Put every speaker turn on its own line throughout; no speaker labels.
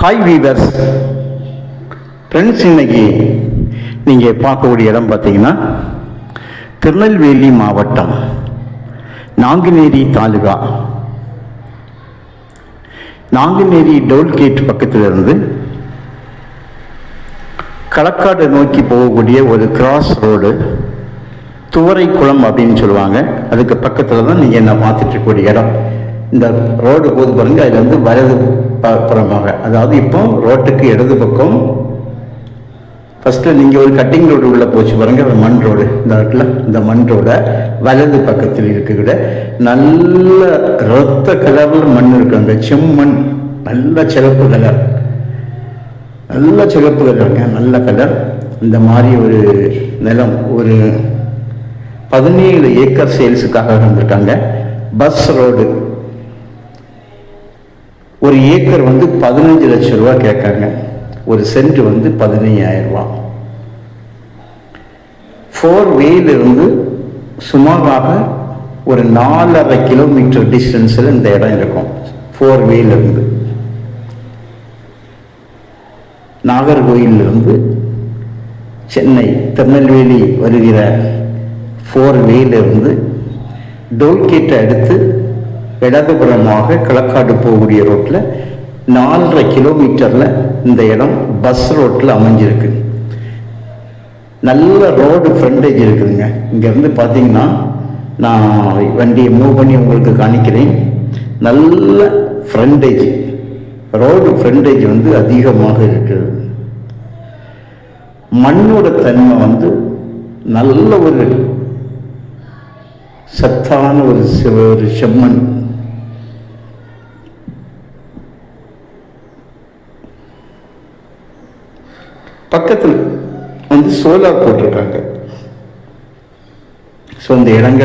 Hi viewers friends இன்னைக்கு நீங்கள் பார்க்கக்கூடிய இடம் பார்த்தீங்கன்னா திருநெல்வேலி மாவட்டம் நாங்குநேரி தாலுகா. நாங்குநேரி டோல்கேட் பக்கத்தில் இருந்து களக்காடு நோக்கி போகக்கூடிய ஒரு கிராஸ் ரோடு துவரைக்குளம் அப்படின்னு சொல்லுவாங்க. அதுக்கு பக்கத்தில் தான் நீங்கள் என்ன பார்த்துட்டு இருக்கக்கூடிய இடம். இந்த ரோடு போது பாருங்கள் அதில் வந்து வரது புறமாக அதாவது இப்போ ரோட்டுக்கு இடது பக்கம் ஃபஸ்ட்டு நீங்கள் ஒரு கட்டிங் ரோடு உள்ளே போச்சு பாருங்க ஒரு மண் ரோடு இந்த இடத்துல இந்த மண் ரோட வலது பக்கத்தில் இருக்கக்கூட நல்ல ரத்த கலரில் மண் இருக்கு. அந்த செம்மண் நல்ல சிறப்பு கலர். நல்ல சிறப்பு கலருங்க நல்ல கலர் இந்த மாதிரி ஒரு நிலம் ஒரு பதினேழு ஏக்கர் சேல்ஸுக்காக வந்திருக்காங்க. பஸ் ரோடு ஒரு ஏக்கர் வந்து பதினஞ்சு லட்சம் ரூபா கேட்காங்க. ஒரு சென்ட் வந்து பதினையாயிரம் ரூபா. ஃபோர் வேலிருந்து சுமாராக ஒரு நாலரை கிலோமீட்டர் டிஸ்டன்ஸில் இந்த இடம் இருக்கும். ஃபோர் இருந்து. நாகர்கோயிலிருந்து சென்னை திருநெல்வேலி வருகிற ஃபோர் வேலிருந்து டோல்கேட்டை அடுத்து இடதுபுறமாக கிழக்காடு போகக்கூடிய ரோட்டில் நாலரை கிலோமீட்டரில் இந்த இடம் பஸ் ரோட்டில் அமைஞ்சிருக்கு. நல்ல ரோடு ஃப்ரண்டேஜ் இருக்குதுங்க. இங்கேருந்து பார்த்தீங்கன்னா நான் வண்டியை மூவ் பண்ணி உங்களுக்கு காணிக்கிறேன். நல்ல ஃப்ரண்டேஜ் ரோடு ஃப்ரண்டேஜ் வந்து அதிகமாக இருக்குது. மண்ணோட தன்மை வந்து நல்ல ஒரு சத்தான ஒரு செ- ஒரு செம்மண். பக்கத்தில் வந்து சோலார் போட்டிருக்காங்க. ஸோ இந்த இடங்க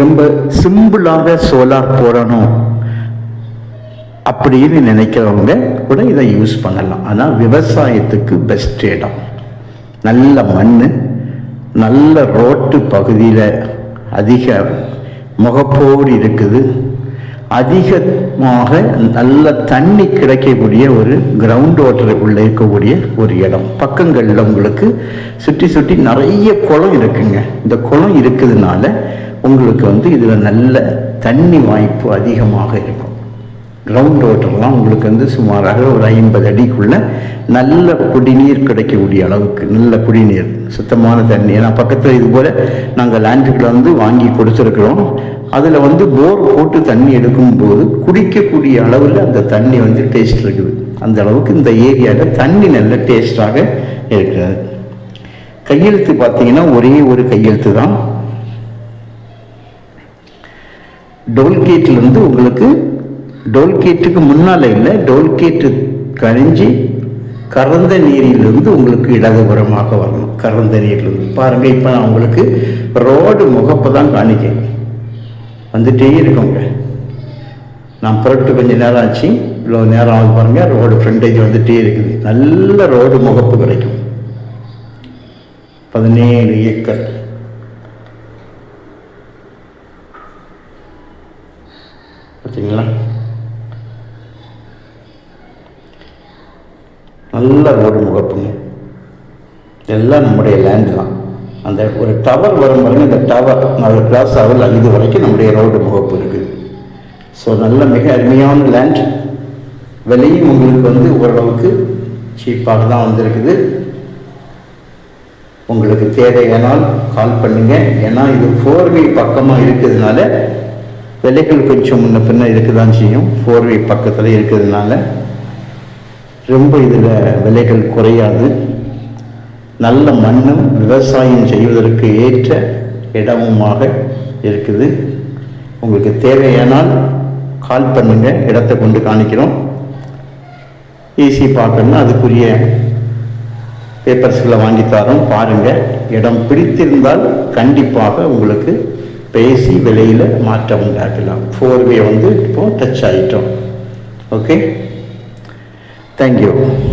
ரொம்ப சிம்பிளாக சோலார் போடணும் அப்படின்னு நினைக்கிறவங்க கூட இதை யூஸ் பண்ணலாம். ஆனால் விவசாயத்துக்கு பெஸ்ட் இடம். நல்ல மண் நல்ல ரோட்டு பகுதியில் அதிக முகப்போடு இருக்குது. அதிகமாக நல்ல தண்ணி கிடைக்கக்கூடிய ஒரு கிரவுண்ட் வாட்டருக்குள்ளே இருக்கக்கூடிய ஒரு இடம். பக்கங்களில் உங்களுக்கு சுற்றி சுற்றி நிறைய குளம் இருக்குங்க. இந்த குளம் இருக்கிறதுனால உங்களுக்கு வந்து இதில் நல்ல தண்ணி வாய்ப்பு அதிகமாக இருக்கும். கிரவுண்ட் வாட்டர்லாம் உங்களுக்கு வந்து சுமாராக ஒரு ஐம்பது அடிக்குள்ள நல்ல குடிநீர் கிடைக்கக்கூடிய அளவுக்கு நல்ல குடிநீர் சுத்தமான தண்ணி. ஏன்னா பக்கத்தில் இது போல் நாங்கள் லேண்டுகளை வந்து வாங்கி கொடுத்துருக்குறோம். அதில் வந்து போர் போட்டு தண்ணி எடுக்கும்போது குடிக்கக்கூடிய அளவில் அந்த தண்ணி வந்து டேஸ்ட் இருக்குது. அந்த அளவுக்கு இந்த ஏரியாவில் தண்ணி நல்ல டேஸ்டாக இருக்கிறது. கையெழுத்து பார்த்தீங்கன்னா ஒரே ஒரு கையெழுத்து தான். டோல்கேட்லேருந்து உங்களுக்கு டோல்கேட்டுக்கு முன்னால் இல்லை டோல்கேட்டு கழிஞ்சு கறந்த நீரிலிருந்து உங்களுக்கு இடதுபுறமாக வரணும். கறந்த நீரிலிருந்து. பாருங்கள் இப்போ நான் உங்களுக்கு ரோடு முகப்பை தான் காணிக்கேன். வந்துட்டே இருக்கோங்க. நான் புரட்டு கொஞ்சம் நேரம் ஆச்சு. இவ்வளோ நேரம் ஆகுது பாருங்கள் ரோடு ஃப்ரண்டேஜ் வந்துட்டே இருக்குது. நல்ல ரோடு முகப்பு கிடைக்கும். பதினேழு ஏக்கர். பார்த்தீங்களா ஃபுல்லாக ரோடு முகப்புங்க எல்லாம் நம்முடைய லேண்டு தான். அந்த ஒரு டவர் வரும் பாருங்க இந்த டவர் நாலு கிளாஸ் ஆகல அஞ்சு வரைக்கும் நம்முடைய ரோடு முகப்பு இருக்குது ஸோ நல்ல மிக அருமையான லேண்ட் விலையும் உங்களுக்கு வந்து ஓரளவுக்கு சீப்பாக தான் வந்திருக்குது. உங்களுக்கு தேவையானால் கால் பண்ணுங்க. ஏன்னா இது ஃபோர்வே பக்கமாக இருக்கிறதுனால விலைகள் கொஞ்சம் முன்ன பின்ன இருக்க தான் செய்யும் ஃபோர்வே பக்கத்தில் இருக்கிறதுனால. ரொம்ப இதில் விலைகள் குறையாது. நல்ல மண்ணும் விவசாயம் செய்வதற்கு ஏற்ற இடமுமாக இருக்குது. உங்களுக்கு தேவையானால் கால் பண்ணுங்க. இடத்தை கொண்டு காணிக்கிறோம். ஈஸி பார்க்கணும்னா அதுக்குரிய பேப்பர்ஸ்களை வாங்கி தரோம். பாருங்கள் இடம் பிடித்திருந்தால் கண்டிப்பாக உங்களுக்கு பேசி விலையில் மாற்றம் உண்டாக்கலாம். ஃபோர்வே வந்து இப்போது டச் ஆகிட்டோம் ஓகே താങ്ക്